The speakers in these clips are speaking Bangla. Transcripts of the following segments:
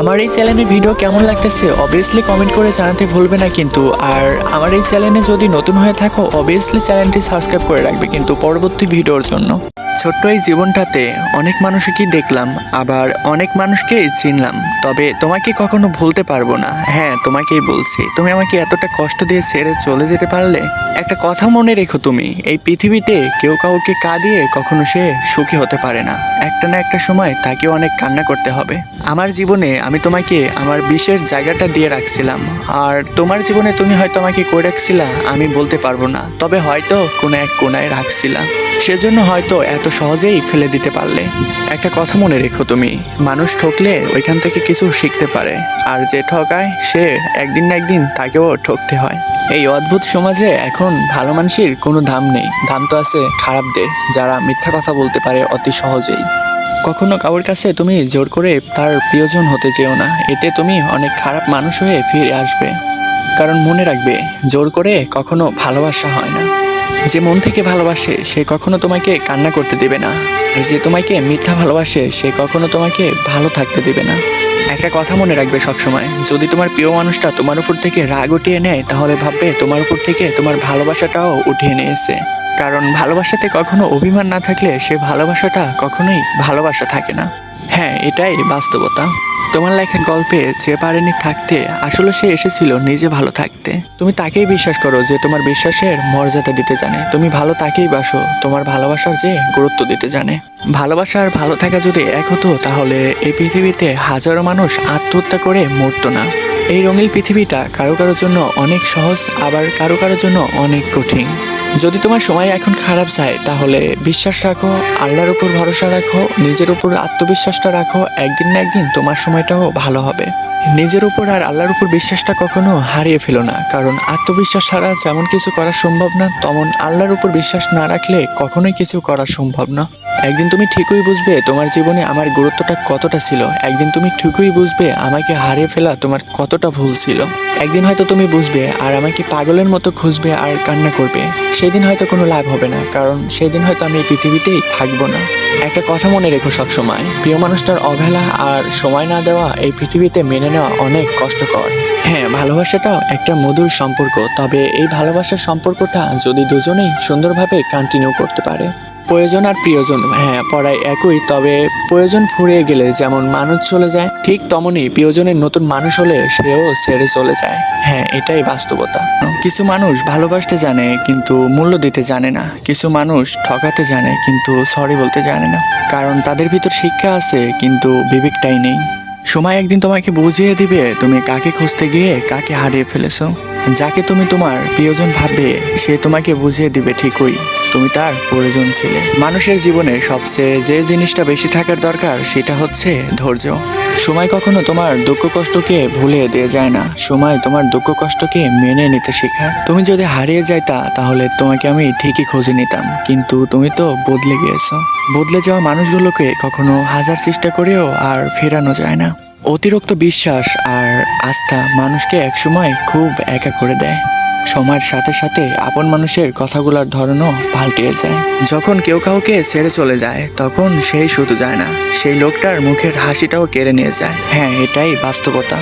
আমার এই চ্যানেলে ভিডিও কেমন লাগতেছে অবভিয়াসলি কমেন্ট করে জানাতে ভুলবে না কিন্তু। আর আমার এই চ্যানেলে যদি নতুন হয়ে থাকো অবভিয়াসলি চ্যানেলটি সাবস্ক্রাইব করে রাখবে কিন্তু পরবর্তী ভিডিওর জন্য। ছোট্ট এই জীবনটাতে অনেক মানুষকেই দেখলাম, আবার অনেক মানুষকেই চিনলাম। তবে তোমাকে কখনো ভুলতে পারব না। হ্যাঁ তোমাকেই বলছি। তুমি আমাকে এতটা কষ্ট দিয়ে ছেড়ে চলে যেতে পারলে, একটা কথা মনে রেখো তুমি, এই পৃথিবীতে কেউ কাউকে কাঁদিয়ে কখনো সে সুখী হতে পারে না। একটা না একটা সময় তাকে অনেক কান্না করতে হবে। আমার জীবনে আমি তোমাকে আমার বিশেষ জায়গাটা দিয়ে রাখছিলাম। আর তোমার জীবনে তুমি হয়তো আমাকে করে রাখছিলা, আমি বলতে পারব না। তবে হয়তো কোনো এক কোনায় রাখছিলা। সেজন্য হয়তো এত সহজেই ফেলে দিতে পারলে। একটা কথা মনে রেখো তুমি, মানুষ ঠকলে ওইখান থেকে কিছু শিখতে পারে, আর যে ঠকায়, সে একদিন না একদিন তাকেও ঠকতে হয়। এই অদ্ভুত সমাজে এখন ভালো মানুষের কোনো দাম নেই। দাম তো আছে খারাপদের যারা মিথ্যা কথা বলতে পারে অতি সহজেই। কখনো কারোর কাছে তুমি জোর করে তার প্রিয়জন হতে চেও না, এতে তুমি অনেক খারাপ মানুষ হয়ে ফিরে আসবে। কারণ মনে রাখবে, জোর করে কখনো ভালোবাসা হয় না। যে মন থেকে ভালোবাসে, সে কখনো তোমাকে কান্না করতে দেবে না। আর যে তোমাকে মিথ্যা ভালোবাসে, সে কখনো তোমাকে ভালো থাকতে দেবে না। একটা কথা মনে রাখবে সবসময়, যদি তোমার প্রিয় মানুষটা তোমার উপর থেকে রাগ উঠিয়ে নেয়, তাহলে ভাববে তোমার উপর থেকে তোমার ভালোবাসাটাও উঠিয়ে নিয়েছে। কারণ ভালোবাসাতে কখনো অভিমান না থাকলে, সে ভালোবাসাটা কখনোই ভালোবাসা থাকে না। হ্যাঁ এটাই বাস্তবতা। তোমার লেখা গল্পে যে পারেনি থাকতে, আসলে সে এসেছিল নিজে ভালো থাকতে। তুমি তাকেই বিশ্বাস করো যে তোমার বিশ্বাসের মর্যাদা দিতে জানে। তুমি ভালো তাকেই বাসো, তোমার ভালোবাসার যে গুরুত্ব দিতে জানে। ভালোবাসা আর ভালো থাকা যদি এক হতো, তাহলে এই পৃথিবীতে হাজারো মানুষ আত্মহত্যা করে মরতো না। এই রঙিন পৃথিবীটা কারও কারোর জন্য অনেক সহজ, আবার কারও কারোর জন্য অনেক কঠিন। যদি তোমার সময় এখন খারাপ যায়, তাহলে বিশ্বাস রাখো, আল্লাহর উপর ভরসা রাখো, নিজের উপর আত্মবিশ্বাসটা রাখো, একদিন না একদিন তোমার সময়টাও ভালো হবে। নিজের উপর আর আল্লাহর উপর বিশ্বাসটা কখনো হারিয়ে ফেলো না, কারণ আত্মবিশ্বাস ছাড়া যেমন কিছু করা সম্ভব না, তেমন আল্লাহর উপর বিশ্বাস না রাখলে কখনোই কিছু করা সম্ভব না। একদিন তুমি ঠিকই বুঝবে তোমার জীবনে আমার গুরুত্বটা কতটা ছিল। একদিন তুমি ঠিকই বুঝবে আমাকে হারিয়ে ফেলা তোমার কতটা ভুল ছিল। একদিন হয়তো তুমি বুঝবে আর আমাকে পাগলের মতো খুঁজবে আর কান্না করবে। সেদিন হয়তো কোনো লাভ হবে না, কারণ সেদিন হয়তো আমি এই পৃথিবীতেই থাকব না। একটা কথা মনে রেখো সবসময়, প্রিয় মানুষটার অবহেলা আর সময় না দেওয়া এই পৃথিবীতে মেনে নেওয়া অনেক কষ্টকর। হ্যাঁ ভালোবাসাটাও একটা মধুর সম্পর্ক, তবে এই ভালোবাসার সম্পর্কটা যদি দুজনেই সুন্দরভাবে কন্টিনিউ করতে পারে। প্রয়োজন আর প্রিয়জন হ্যাঁ পড়ায় একই, তবে প্রয়োজন ফুরিয়ে গেলে যেমন মানুষ চলে যায়, ঠিক তেমনই প্রিয়জনের নতুন মানুষ হলে সেও ছেড়ে চলে যায়। হ্যাঁ এটাই বাস্তবতা। কিছু মানুষ ভালোবাসতে জানে, কিন্তু মূল্য দিতে জানে না। কিছু মানুষ ঠকাতে জানে, কিন্তু সরি বলতে জানে না। কারণ তাদের ভিতর শিক্ষা আছে, কিন্তু বিবেকটাই নেই। সময় একদিন তোমাকে বুঝিয়ে দিবে, তুমি কাকে খুঁজতে গিয়ে কাকে হারিয়ে ফেলেছো। যাকে তুমি তোমার প্রিয়জন ভাববে, সে তোমাকে বুঝিয়ে দিবে ঠিকই। তুমি তার প্রয়োজন ছিলে। মানুষের জীবনে সবচেয়ে যে জিনিসটা বেশি থাকার দরকার, সেটা হচ্ছে ধৈর্য। সময় কখনো তোমার দুঃখ কষ্টকে ভুলে দিয়ে যায় না। সময় তোমার দুঃখ কষ্টকে মেনে নিতে শেখায়। তুমি যদি হারিয়ে যাইতা, তাহলে তোমাকে আমি ঠিকই খুঁজে নিতাম। কিন্তু তুমি তো বদলে গিয়েছো। বদলে যাওয়া মানুষগুলোকে কখনো হাজার চেষ্টা করেও আর ফেরানো যায় না। অতিরিক্ত বিশ্বাস আর আস্থা মানুষকে একসময় খুব একা করে দেয়। সময়ের সাথে সাথে আপন মানুষের কথাগুলোর ধরনও পাল্টিয়ে যায়। যখন কেউ কাউকে ছেড়ে চলে যায়, তখন সেই শুধু যায় না। সেই লোকটার মুখের হাসিটাও কেড়ে নিয়ে যায়। হ্যাঁ এটাই বাস্তবতা।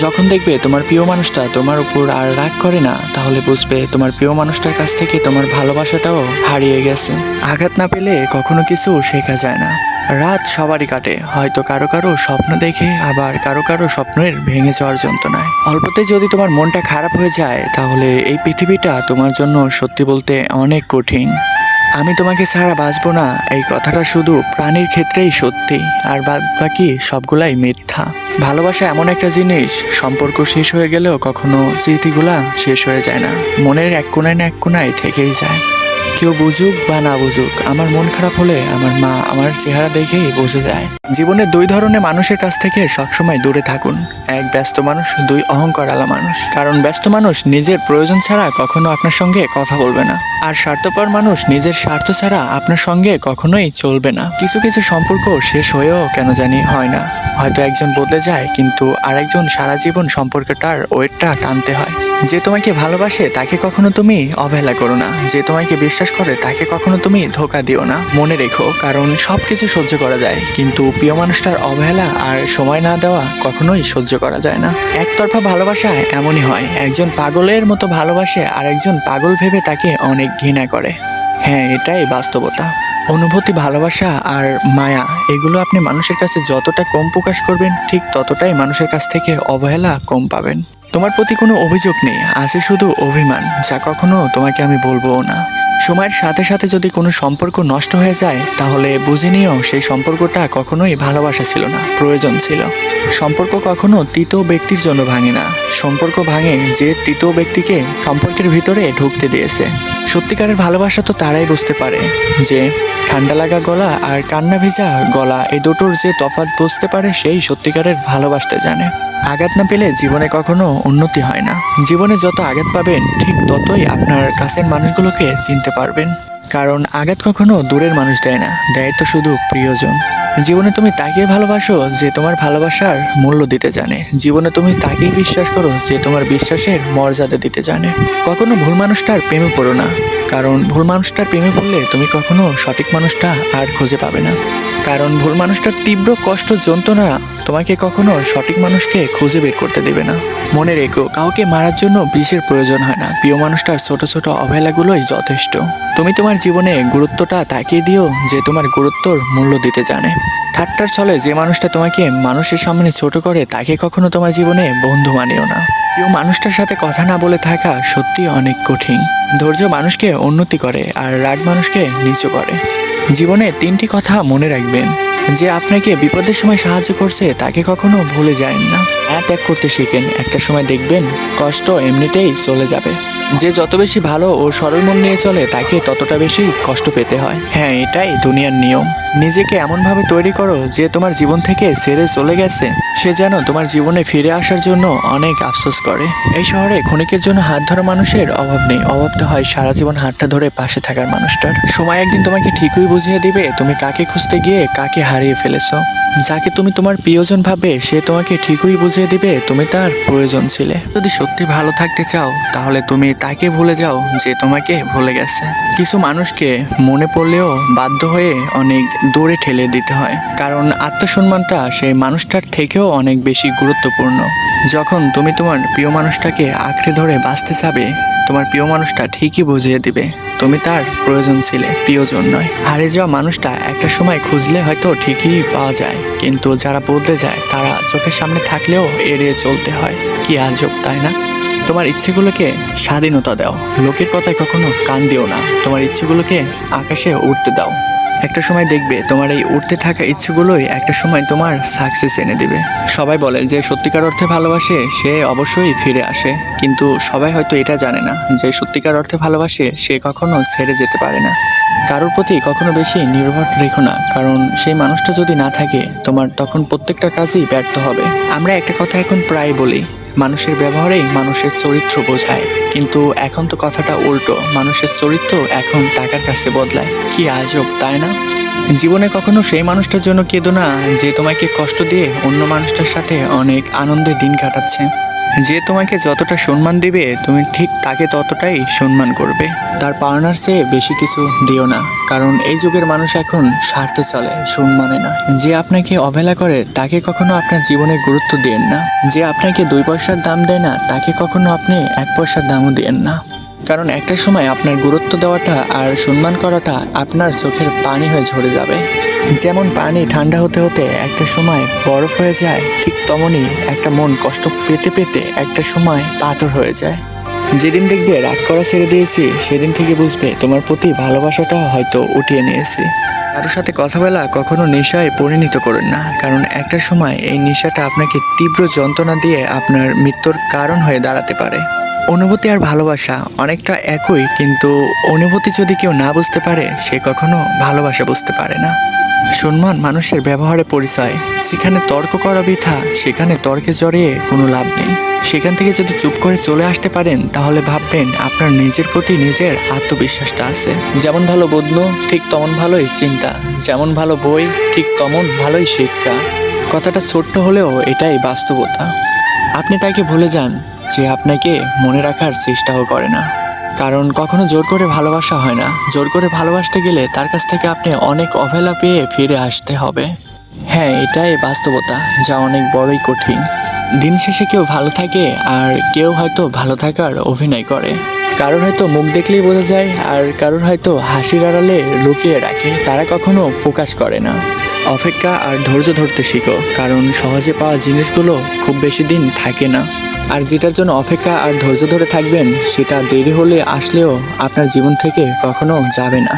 যখন দেখবে তোমার প্রিয় মানুষটা তোমার উপর আর রাগ করে না, তাহলে বুঝবে তোমার প্রিয় মানুষটার কাছ থেকে তোমার ভালোবাসাটাও হারিয়ে গেছে। আঘাত না পেলে কখনো কিছু শেখা যায় না। রাত সবারই কাটে। হয়তো কারও কারও স্বপ্ন দেখে, আবার কারও কারও স্বপ্নের ভেঙে যাওয়ার যন্ত্রণায়। অল্পতে যদি তোমার মনটা খারাপ হয়ে যায়, তাহলে এই পৃথিবীটা তোমার জন্য সত্যি বলতে অনেক কঠিন। আমি তোমাকে ছাড়া বাঁচবো না, এই কথাটা শুধু প্রাণীর ক্ষেত্রেই সত্যি, আর বাদ বাকি সবগুলাই মিথ্যা। ভালোবাসা এমন একটা জিনিস, সম্পর্ক শেষ হয়ে গেলেও কখনো স্মৃতিগুলা শেষ হয়ে যায় না। মনের এক কোনায় না এক কোনায় থেকেই যায়। কেউ বুঝুক বা না বুঝুক, আমার মন খারাপ হলে আমার মা আমার চেহারা দেখেই বুঝে যায়। জীবনে দুই ধরনের মানুষের কাছ থেকে সবসময় দূরে থাকুন। এক ব্যস্ত মানুষ, দুই অহংকার আলা মানুষ। কারণ ব্যস্ত মানুষ নিজের প্রয়োজন ছাড়া কখনো আপনার সঙ্গে কথা বলবে না। আর স্বার্থপর মানুষ নিজের স্বার্থ ছাড়া আপনার সঙ্গে কখনোই চলবে না। কিছু কিছু সম্পর্ক শেষ হয়েও কেন জানি হয় না। হয়তো একজন বদলে যায়, কিন্তু আরেকজন সারা জীবন সম্পর্কটার ওয়েটটা টানতে হয়। যে তোমাকে ভালোবাসে, তাকে কখনো তুমি অবহেলা করো না। যে তোমাকে বিশ্বাস বিশ্বাস করে, তাকে কখনো তুমি ধোকা দিও না। মনে রেখো, কারণ সব কিছু সহ্য করা যায়। কিন্তু প্রিয় মানুষটার অবহেলা আর সময় না দেওয়া কখনোই সহ্য করা যায় না। একতরফা ভালোবাসা এমনই হয়। একজন পাগলের মতো ভালোবাসে আর একজন পাগল ভেবে তাকে অনেক ঘৃণা করে। হ্যাঁ এটাই বাস্তবতা। অনুভূতি, ভালোবাসা আর মায়া, এগুলো আপনি মানুষের কাছে যতটা কম প্রকাশ করবেন, ঠিক ততটাই মানুষের কাছ থেকে অবহেলা কম পাবেন। তোমার প্রতি কোনো অভিযোগ নেই, আছে শুধু অভিমান, যা কখনো তোমাকে আমি বলব না। সময়ের সাথে সাথে যদি কোনো সম্পর্ক নষ্ট হয়ে যায়, তাহলে বুঝে নিয়েও সেই সম্পর্কটা কখনোই ভালোবাসা ছিল না, প্রয়োজন ছিল। সম্পর্ক কখনো তৃতীয় ব্যক্তির জন্য ভাঙে না। সম্পর্ক ভাঙে যে তৃতীয় ব্যক্তিকে সম্পর্কের ভিতরে ঢুকতে দিয়েছে। সত্যিকারের ভালোবাসা তো তারাই বুঝতে পারে যে ঠান্ডা লাগা গলা আর কান্না ভেজা গলা, এই দুটোর যে তফাত বুঝতে পারে সেই সত্যিকারের ভালোবাসতে জানে। আঘাত না পেলে জীবনে কখনো উন্নতি হয় না। জীবনে যত আঘাত পাবেন, ঠিক ততই আপনার কাছের মানুষগুলোকে চিনতে পারবেন। কারণ আঘাত কখনো দূরের মানুষ দেয় না, দেয় তো শুধু প্রিয়জন। জীবনে তুমি তাকে ভালোবাসো যে তোমার ভালোবাসার মূল্য দিতে জানে। জীবনে তুমি তাকেই বিশ্বাস করো যে তোমার বিশ্বাসের মর্যাদা দিতে জানে। কখনো ভুল মানুষটার প্রেমে পড়ো না, কারণ ভুল মানুষটার প্রেমে পড়লে তুমি কখনো সঠিক মানুষটা আর খুঁজে পাবে না। কারণ ভুল মানুষটার তীব্র কষ্ট, যন্ত্রণা তোমাকে কখনো সঠিক মানুষকে খুঁজে বের করতে দেবে না। মনে রেখো, কাউকে মারার জন্য বিষের প্রয়োজন হয় না। প্রিয় মানুষটার ছোট ছোট অবহেলাগুলোই যথেষ্ট। তুমি তোমার জীবনে গুরুত্বটা তাকিয়ে দিও যে তোমার গুরুত্বর মূল্য দিতে জানে। ঠাট্টার ছলে যে মানুষটা তোমাকে মানুষের সামনে ছোট করে, তাকে কখনো তোমার জীবনে বন্ধু মানিও না। প্রিয় মানুষটার সাথে কথা না বলে থাকা সত্যি অনেক কঠিন। ধৈর্য মানুষকে উন্নতি করে আর রাগ মানুষকে নিচু করে। জীবনে তিনটি কথা মনে রাখবেন। যে আপনাকে বিপদের সময় সাহায্য করছে, তাকে কখনো ভুলে যায় না। হ্যাঁ ত্যাগ করতে শিখেন। একটা সময় দেখবেন, কষ্ট এমনিতেই চলে যাবে। যে যত বেশি ভালো ও সরল মন নিয়ে চলে, তাকে ততটা বেশি কষ্ট পেতে হয়। হ্যাঁ এটাই দুনিয়ার নিয়ম। নিজেকে এমনভাবে তৈরি করো যে তোমার জীবন থেকে ছেড়ে চলে গেছে। সে যেন তোমার জীবনে ফিরে আসার জন্য অনেক আফসোস করে। এই শহরে ক্ষণিকের জন্য হাত ধরা মানুষের অভাব নেই। অভাব তো হয় সারা জীবন হাতটা ধরে পাশে থাকার মানুষটার। সময় একদিন তোমাকে ঠিকই বুঝিয়ে দিবে তুমি কাকে খুঁজতে গিয়ে কাকে হারিয়ে ফেলেছো। যাকে তুমি তোমার প্রিয়জন ভাবে, সে তোমাকে ঠিকই বুঝিয়ে দিবে, তুমি তার প্রয়োজন ছিলে। যদি সত্যি ভালো থাকতে চাও, তাহলে তুমি তাকে ভুলে যাও যে তোমাকে ভুলে গেছে। কিছু মানুষকে মনে পড়লেও বাধ্য হয়ে অনেক দূরে ঠেলে দিতে হয়, কারণ আত্মসম্মানটা সেই মানুষটার থেকেও অনেক বেশি গুরুত্বপূর্ণ। যখন তুমি তোমার প্রিয় মানুষটাকে আঁকড়ে ধরে বাঁচতে চাবে, তোমার প্রিয় মানুষটা ঠিকই বুঝিয়ে দিবে, তুমি তার প্রয়োজন ছিলে, প্রিয়জন নয়। হারিয়ে যাওয়া মানুষটা একটা সময় খুঁজলে হয়তো ঠিকই পাওয়া যায়। কিন্তু যারা বদলে যায়, তারা চোখের সামনে থাকলেও এড়িয়ে চলতে হয়। কি আজব, তাই না? তোমার ইচ্ছেগুলোকে স্বাধীনতা দাও। লোকের কথায় কখনো কান দিও না। তোমার ইচ্ছেগুলোকে আকাশে উঠতে দাও। একটা সময় দেখবে তোমার এই উঠতে থাকা ইচ্ছেগুলোই একটা সময় তোমার সাকসেস এনে দিবে। সবাই বলে যে সত্যিকার অর্থে ভালোবাসে, সে অবশ্যই ফিরে আসে। কিন্তু সবাই হয়তো এটা জানে না যে সত্যিকার অর্থে ভালোবাসে, সে কখনো ছেড়ে যেতে পারে না। কারোর প্রতি কখনো বেশি নির্ভর রেখো না, কারণ সেই মানুষটা যদি না থাকে, তোমার তখন প্রত্যেকটা কাজই ব্যর্থ হবে। আমরা একটা কথা এখন প্রায় বলি মানুষের ব্যবহারেই মানুষের চরিত্র বোঝায়। কিন্তু এখন তো কথাটা উল্টো। মানুষের চরিত্র এখন টাকার কাছে বদলায়। কি আজব, তাই না? জীবনে কখনো সেই মানুষটার জন্য কেঁদো না যে তোমাকে কষ্ট দিয়ে অন্য মানুষটার সাথে অনেক আনন্দে দিন কাটাচ্ছে। যে তোমাকে যতটা সম্মান দিবে, তুমি ঠিক তাকে ততটাই সম্মান করবে। তার পাওনার চেয়ে বেশি কিছু দিও না, কারণ এই যুগের মানুষ এখন স্বার্থে চলে, সম্মানে না। যে আপনাকে অবহেলা করে, তাকে কখনো আপনার জীবনে গুরুত্ব দেন না। যে আপনাকে দুই পয়সার দাম দেয় না, তাকে কখনো আপনি এক পয়সার দামও দেন না। কারণ একটা সময় আপনার গুরুত্ব দেওয়াটা আর সম্মান করাটা আপনার চোখের পানি হয়ে ঝরে যাবে। যেমন পানি ঠান্ডা হতে হতে একটা সময় বরফ হয়ে যায়, ঠিক তেমনই একটা মন কষ্ট পেতে পেতে একটা সময় পাথর হয়ে যায়। যেদিন দেখবে রাগ করা ছেড়ে দিয়েছি, সেদিন থেকে বুঝবে তোমার প্রতি ভালোবাসাটা হয়তো উঠিয়ে নিয়েছি। কারোর সাথে কথা বলা কখনো নেশায় পরিণত করেন না, কারণ একটা সময় এই নেশাটা আপনাকে তীব্র যন্ত্রণা দিয়ে আপনার মৃত্যুর কারণ হয়ে দাঁড়াতে পারে। অনুভূতি আর ভালোবাসা অনেকটা একই, কিন্তু অনুভূতি যদি কেউ না বুঝতে পারে, সে কখনো ভালোবাসা বুঝতে পারে না। সম্মান মানুষের ব্যবহারে পরিচয়। সেখানে তর্ক করা বৃথা, সেখানে তর্কে জড়িয়ে কোনো লাভ নেই। সেখান থেকে যদি চুপ করে চলে আসতে পারেন, তাহলে ভাববেন আপনার নিজের প্রতি নিজের আত্মবিশ্বাসটা আছে। যেমন ভালো বদলু ঠিক তেমন ভালোই চিন্তা। যেমন ভালো বই, ঠিক তেমন ভালোই শিক্ষা। কথাটা ছোট্ট হলেও এটাই বাস্তবতা। আপনি তাকে ভুলে যান যে আপনাকে মনে রাখার চেষ্টাও করে না। কারণ কখনো জোর করে ভালোবাসা হয় না। জোর করে ভালোবাসতে গেলে তার কাছ থেকে আপনি অনেক অবহেলা পেয়ে ফিরে আসতে হবে। হ্যাঁ এটাই বাস্তবতা, যা অনেক বড়ই কঠিন। দিন শেষে কেউ ভালো থাকে আর কেউ হয়তো ভালো থাকার অভিনয় করে। কারোর হয়তো মুখ দেখলেই বোঝা যায় আর কারোর হয়তো হাসির আড়ালে লুকিয়ে রাখে, তারা কখনো প্রকাশ করে না। অপেক্ষা আর ধৈর্য ধরতে শিখো, কারণ সহজে পাওয়া জিনিসগুলো খুব বেশি দিন থাকে না। আর যেটার জন্য অপেক্ষা আর ধৈর্য ধরে থাকবেন, সেটা দেরি হলে আসলেও আপনার জীবন থেকে কখনো যাবে না।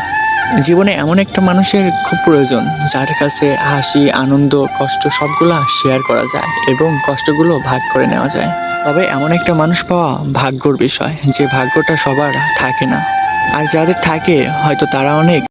জীবনে এমন একটা মানুষের খুব প্রয়োজন, যার কাছে হাসি, আনন্দ, কষ্ট সবগুলা শেয়ার করা যায় এবং কষ্টগুলো ভাগ করে নেওয়া যায়। তবে এমন একটা মানুষ পাওয়া ভাগ্যর বিষয়, যে ভাগ্যটা সবার থাকে না। আর যাদের থাকে, হয়তো তারা অনেক